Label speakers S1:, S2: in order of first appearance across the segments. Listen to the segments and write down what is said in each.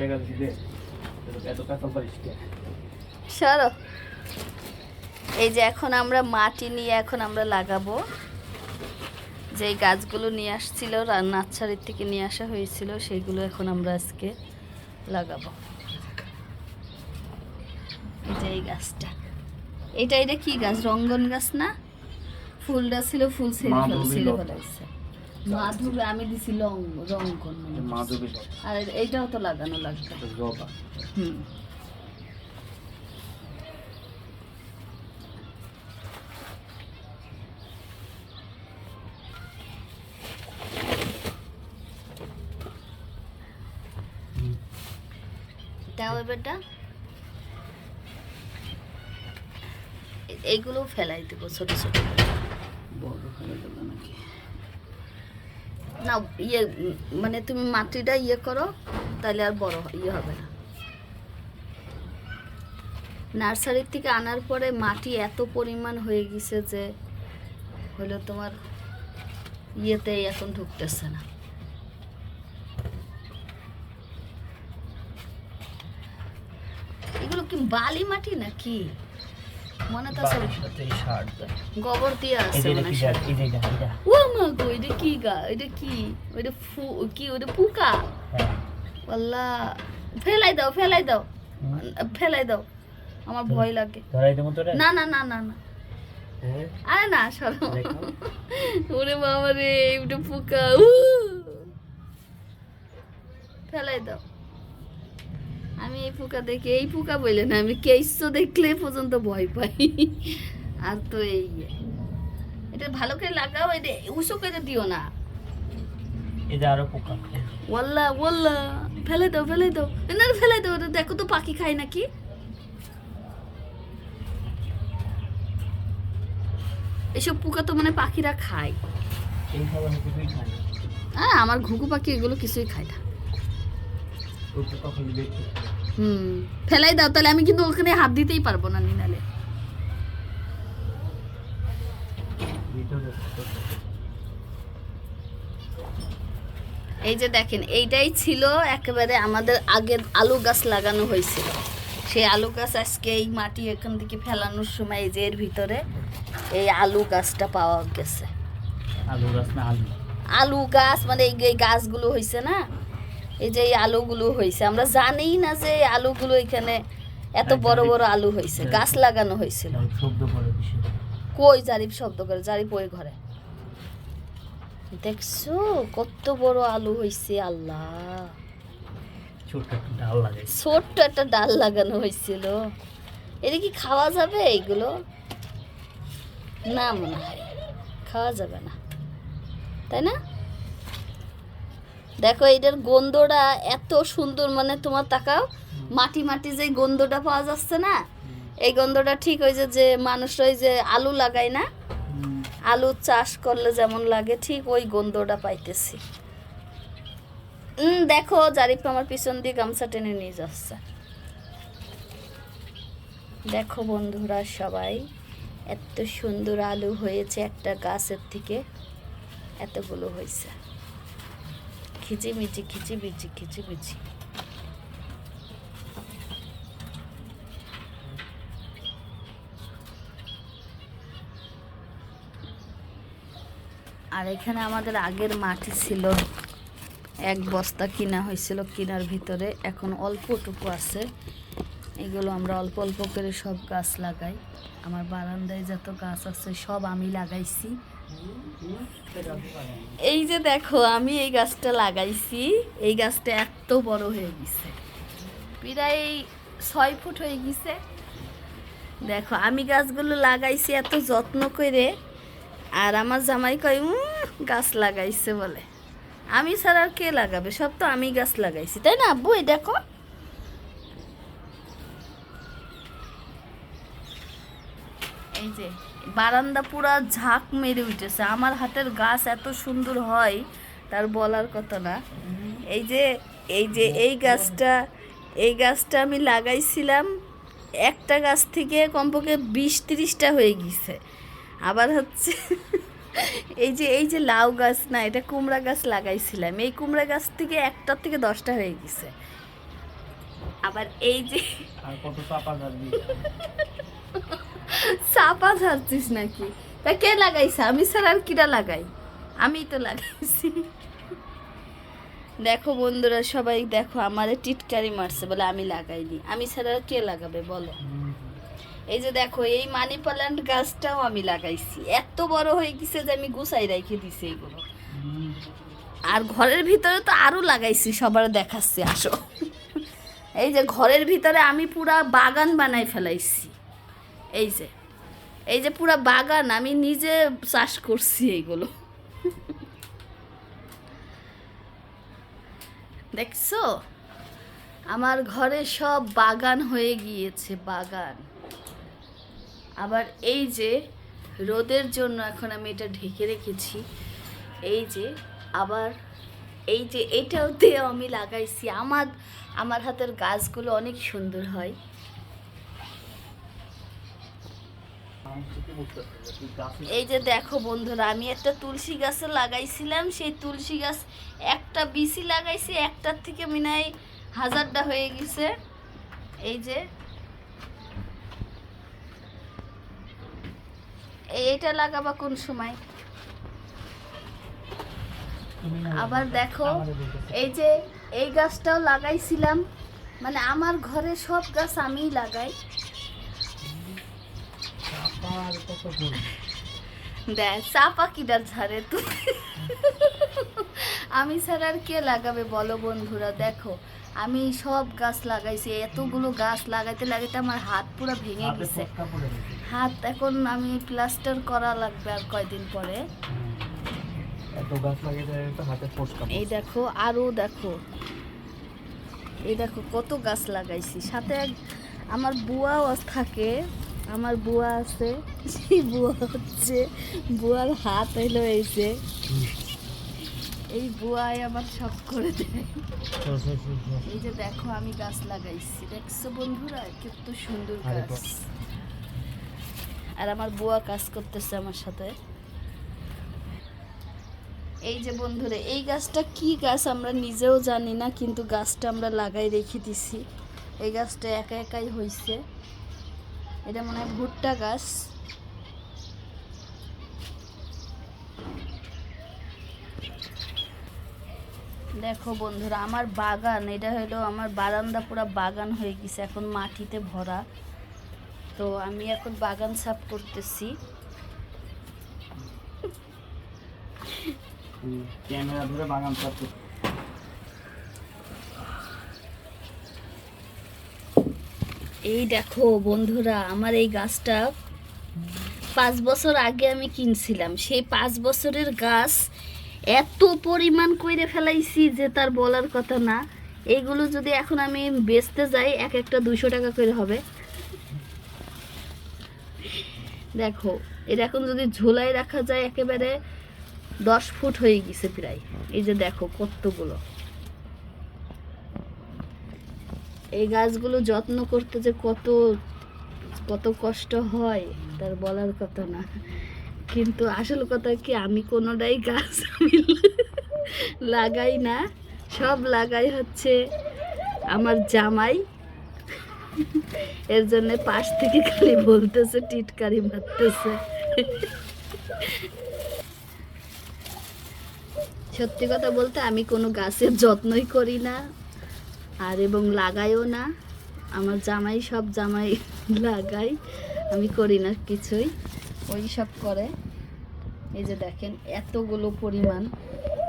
S1: টাকা দিলে এত কাঁচাল পারিস
S2: সরো। এই যে এখন আমরা মাটি নিয়ে এখন আমরা লাগাবো। যে গাছগুলো নিয়ে আসছিল নার্সারির থেকে নিয়ে আসা হয়েছিল সেইগুলো এখন আমরা আজকে লাগাবো। এই এই গাছটা। এটা এটা কি গাছ? রঙ্গন গাছ না? ফুলটা ছিল ফুল ছেড়ে ফেল
S1: মাধবী
S2: ছেড়ে ফেলাইছে মাধুরী আমি দিছি লং হয়।
S1: মাধবী
S2: আর এইটাও তো লাগানো লাগবে।
S1: জবা
S2: হুম। দাও এবারটা এইগুলো ফেলাই দেবো ছোট ছোট
S1: বড় হয়ে গেল নাকি?
S2: না ইয়ে মানে তুমি মাটিটা ইয়ে করো, তাহলে আর বড় ইয়ে হবে না। নার্সারির থেকে আনার পরে মাটি এত পরিমাণ হয়ে গেছে যে, হলো তোমার ইয়েতে এখন ঢুকতেছে না। এগুলো কি বালি মাটি নাকি? মনে তো আছে। গোবর দিয়ে আছে মনে ও মা গো এটা কি গা? এটা কি? ওইটা ফু কি ওইটা পুকা? আল্লাহ ফেলাই দাও ফেলাই দাও। ফেলাই দাও। আমার ভয় লাগে। না না না না না। আরে না সরো। ওরে বাবা রে পোকা! ফেলাই দাও। আমি এই পোকা দেখি এই পোকা বলে না আমি কেইসো দেখলে পর্যন্ত ভয় পাই। আর তো এই এটা ভালো করে লাগাও এটা উঁচু করে দিও না।
S1: এটা আরও পোকা।
S2: ওয়াল্লা ওয়াল্লা ফেলে দাও ফেলে দাও। না ফেলে দাও দেখো তো পাখি খায় নাকি। এসব পোকা তো মানে পাখিরা খায়। হ্যাঁ আমার ঘুঘু পাখি এগুলো কিছুই খায় না। হুম। ফেলাই দাও তাহলে আমি কিন্তু ওখানে হাত দিতেই পারব না নিনালে। এই যে দেখেন এইটাই ছিল একেবারে আমাদের আগে আলু গাছ লাগানো হয়েছিল। সেই আলু গাছ আজকে এই মাটি এখান থেকে ফেলানোর সময় এই যে এর ভিতরে এই আলু গাছটা পাওয়া গেছে।
S1: আলু গাছ না আলু?
S2: আলু গাছ মানে এই এই গাছগুলো হয়েছে না এই যে এই আলুগুলো হয়েছে আমরা জানি না যে এই আলুগুলো এখানে এত বড় বড় আলু হয়েছে গাছ লাগানো হয়েছিল
S1: বেশি।
S2: কই জারিফ শব্দ করে? জারিফ ওই ঘরে। দেখছ কত বড় আলু হয়েছে আল্লাহ। ছোট্ট একটা ডাল লাগানো হয়েছিল এটা কি খাওয়া যাবে এইগুলো? না মনে হয় খাওয়া যাবে না। তাই না? দেখো, এটার গন্ধটা এত সুন্দর মানে তোমার তাকাও, মাটি মাটি যে গন্ধটা পাওয়া যাচ্ছে না, এই গন্ধটা ঠিক ওই যে যে মানুষ ওই যে আলু লাগায় না, আলু চাষ করলে যেমন লাগে, ঠিক ওই গন্ধটা পাইতেছি। দেখো, জারিফ আমার পিছন দিয়ে গামছা টেনে নিয়ে যাচ্ছে। দেখো বন্ধুরা সবাই, এত সুন্দর আলু হয়েছে একটা গাছের থেকে, এতগুলো হয়েছে। খিচিমিচি খিচিমিচি খিচিমিচি আর এখানে আমাদের আগের মাটি ছিল। এক বস্তা কিনা হয়েছিল কিনার ভিতরে। এখন অল্পটুকু আছে। এগুলো আমরা অল্প অল্প করে সব গাছ লাগাই। আমার বারান্দায় যত গাছ আছে সব আমি লাগাইছি। এই যে দেখো আমি এই গাছটা লাগাইছি। এই গাছটা এত বড় হয়ে গেছে। প্রায় ছয় ফুট হয়ে গেছে। দেখো আমি গাছগুলো লাগাইছি এত যত্ন করে আর আমার জামাই কয় "উম, গাছ লাগাইছে বলে। আমি ছাড়া আর কে লাগাবে? সব তো আমি গাছ লাগাইছি তাই না? আব্বু এই দেখো। এই যে, বারান্দা পুরা ঝাঁক মেরে উঠেছে। আমার হাতের গাছ এত সুন্দর হয়, তার বলার কথা না। এই যে এই যে, এই গাছটা এই গাছটা আমি লাগাইছিলাম, একটা গাছ থেকে কমপক্ষে বিশ তিরিশটা হয়ে গেছে আবার হচ্ছে, এই যে এই যে লাউ গাছ না, এটা কুমড়া গাছ লাগাইছিলাম। এই কুমড়া গাছ থেকে একটার থেকে দশটা হয়ে গেছে আবার এই যে
S1: আর কত চাপা
S2: চাপা ঝাড়ছিস নাকি? তা কে লাগাইছে? আমি স্যার আর কিরা লাগাই? আমি তো লাগাইছি। দেখো বন্ধুরা, সবাই দেখো, আমারে টিটকারি মারছে বলে আমি লাগাইনি। আমি ছাড়া কে লাগাবে বলো? এই যে দেখো, এই মানি প্ল্যান্ট গাছটাও আমি লাগাইছি। এত বড় হয়ে গেছে যে আমি গুছাই রেখে দিছি এগুলো। আর ঘরের ভিতরে তো আরও লাগাইছি, সবার দেখাচ্ছি, আসো। এই যে ঘরের ভিতরে আমি পুরা বাগান বানাই ফেলাইছি। এই যে এই যে পুরা বাগান, আমি নিজে চাষ করছি এইগুলো দেখছ? আমার ঘরে সব বাগান হয়ে গিয়েছে, বাগান। আবার এই যে রোদের জন্য এখন আমি এটা ঢেকে রেখেছি। এই যে আবার এই যে এটাও দিয়ে আমি লাগাইছি। আমার আমার হাতের গাছগুলো অনেক সুন্দর হয়। এই যে দেখো বন্ধুরা, আমি একটা তুলসী গাছে লাগাইছিলাম। সেই তুলসী গাছ একটা বিসি লাগাইছি, একটার থেকে মিনাই হাজারটা হয়ে গেছে। এই যে। এই- এইটা লাগাবা কোন সময়? আবার দেখো, এই যে এই গাছটাও লাগাইছিলাম। মানে আমার ঘরে সব গাছ আমিই লাগাই। দেখ চাপা কিটার ঝাড়ে তো আমি ছাড়া আর কে লাগাবে বলো বন্ধুরা দেখো আমি সব গাছ লাগাইছি এতগুলো গাছ লাগাইতে লাগাইতে আমার হাত পুরো ভেঙে গেছে। হাত এখন আমি প্লাস্টার করা লাগবে আর কয়দিন পরে। এই দেখো আরও দেখো। এই দেখো কত গাছ লাগাইছি। সাথে আমার বুয়াও থাকে আমার বুয়া আছে সেই বুয়া হচ্ছে বুয়ার হাত এলো যে। এই বুয়াই আমার সব করে দেয়। এই যে দেখো আমি গাছ লাগাইছি। দেখছ বন্ধুরা কত সুন্দর গাছ। আর আমার বুয়া কাজ করতেছে আমার সাথে। এই যে বন্ধুরা এই গাছটা কি গাছ আমরা নিজেও জানি না কিন্তু গাছটা আমরা লাগাই রেখে দিছি। এই গাছটা একা একাই হয়েছে এটা মনে হয় ভুট্টা গাছ। দেখো বন্ধুরা, আমার বাগান, এটা হলো আমার বারান্দা পুরো বাগান হয়ে গেছে, এখন মাটিতে ভরা। তো আমি এখন বাগান সাফ করতেছি।
S1: ক্যামেরা ধরে বাগান সাফ
S2: এই দেখো বন্ধুরা, আমার এই গাছটা পাঁচ বছর আগে আমি কিনছিলাম। সেই পাঁচ বছরের গাছ এত পরিমাণ কইরে ফেলাইছি যে তার বলার কথা না। এইগুলো যদি এখন আমি বেচতে যাই, এক একটা দুশো টাকা করে হবে। দেখো এটা এখন যদি ঝোলায় রাখা যায়, একেবারে দশ ফুট হয়ে গেছে প্রায়। এই যে দেখো কতগুলো। এই গাছগুলো যত্ন করতে যে কত কত কষ্ট হয়, তার বলার কথা না। কিন্তু আসল কথা কি, আমি কোনোটাই গাছ লাগাই না, সব লাগাই হচ্ছে আমার জামাই। এর জন্য পাশ থেকে খালি বলতেছে, টিটকারি মারতেছে। সত্যি কথা বলতে আমি কোনো গাছের যত্নই করি না। আর এবং লাগাইও না। আমার জামাই সব জামাই লাগাই। আমি করি না কিছুই। ওই সব করে। এই যে দেখেন এতগুলো পরিমাণ।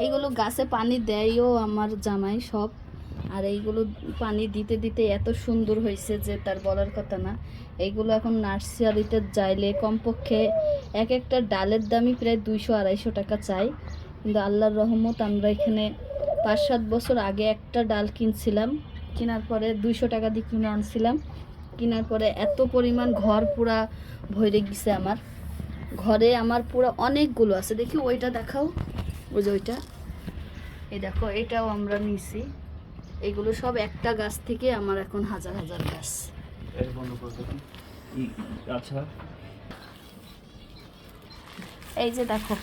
S2: এইগুলো গাছে পানি দেয়ও আমার জামাই সব। আর এইগুলো পানি দিতে দিতে এত সুন্দর হয়েছে যে তার বলার কথা না। এইগুলো এখন নার্সারিতে যাইলে কমপক্ষে এক একটা ডালের দামই প্রায় দুইশো আড়াইশো টাকা চাই। কিন্তু আল্লাহর রহমত আমরা এখানে পাঁচ সাত বছর আগে একটা ডাল কিনছিলাম। কেনার পরে দুইশো টাকা দিয়ে কিনে আনছিলাম। কেনার পরে এত পরিমাণ ঘর পুরা ভরে গেছে আমার। ঘরে আমার পুরা অনেকগুলো আছে। দেখি ওইটা দেখাও। ওই যে ওইটা। এই দেখো এটাও আমরা নিছি। এগুলো সব একটা গাছ থেকে আমার এখন হাজার হাজার গাছ।
S1: আচ্ছা।
S2: এই যে দেখো।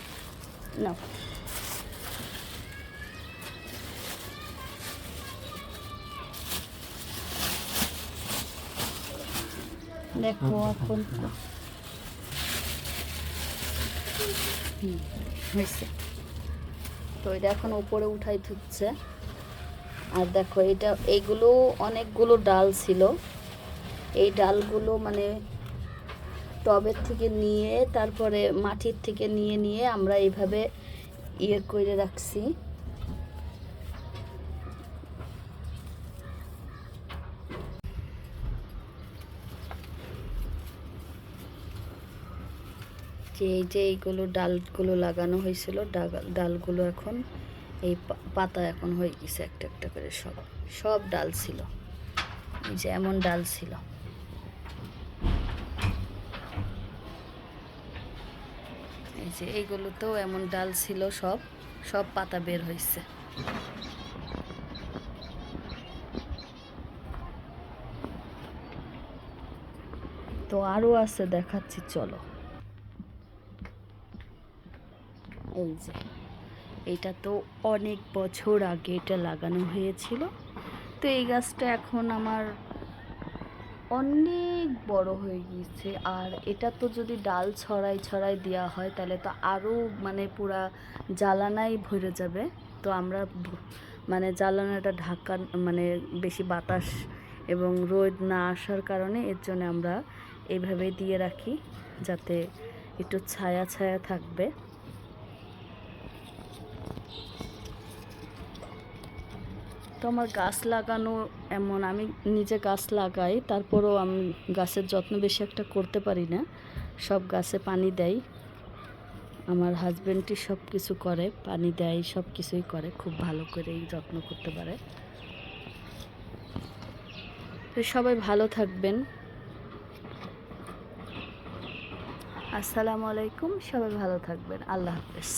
S2: না দেখো এখন। হয়েছে। তো এটা এখন উপরে উঠাই ধুচ্ছে। আর দেখো এটা এইগুলো অনেকগুলো ডাল ছিল। এই ডালগুলো মানে টবের থেকে নিয়ে, তারপরে মাটির থেকে নিয়ে নিয়ে আমরা এইভাবে ইয়ে করে রাখছি। যে এই যে এইগুলো ডালগুলো লাগানো হয়েছিল, ডাল- ডালগুলো এখন এই পাতা এখন হয়ে গেছে একটা একটা করে সব সব ডাল ছিল। এই যে এমন ডাল ছিল। এই যে এইগুলোতেও এমন ডাল ছিল সব সব পাতা বের হয়েছে। তো আরও আছে দেখাচ্ছি, চলো। এই যে এটা তো অনেক বছর আগে এটা লাগানো হয়েছিল। তো এই গাছটা এখন আমার অনেক বড় হয়ে গিয়েছে। আর এটা তো যদি ডাল ছড়াই ছড়াই দেওয়া হয়, তাহলে তো আরও মানে পুরা জ্বালানাই ভরে যাবে। তো আমরা মানে জ্বালানাটা ঢাকা মানে বেশি বাতাস এবং রোদ না আসার কারণে এর জন্য আমরা এইভাবে দিয়ে রাখি, যাতে একটু ছায়া ছায়া থাকবে। তো আমার গাছ লাগানো এমন, আমি নিজে গাছ লাগাই, তারপরেও আমি গাছের যত্ন বেশি একটা করতে পারি না। সব গাছে পানি দেয় আমার হাজব্যান্ডই সব কিছু করে, পানি দেয়, সব কিছুই করে, খুব ভালো করেই যত্ন করতে পারে। তো সবাই ভালো থাকবেন। আসসালামু আলাইকুম, সবাই ভালো থাকবেন। আল্লাহ হাফেজ।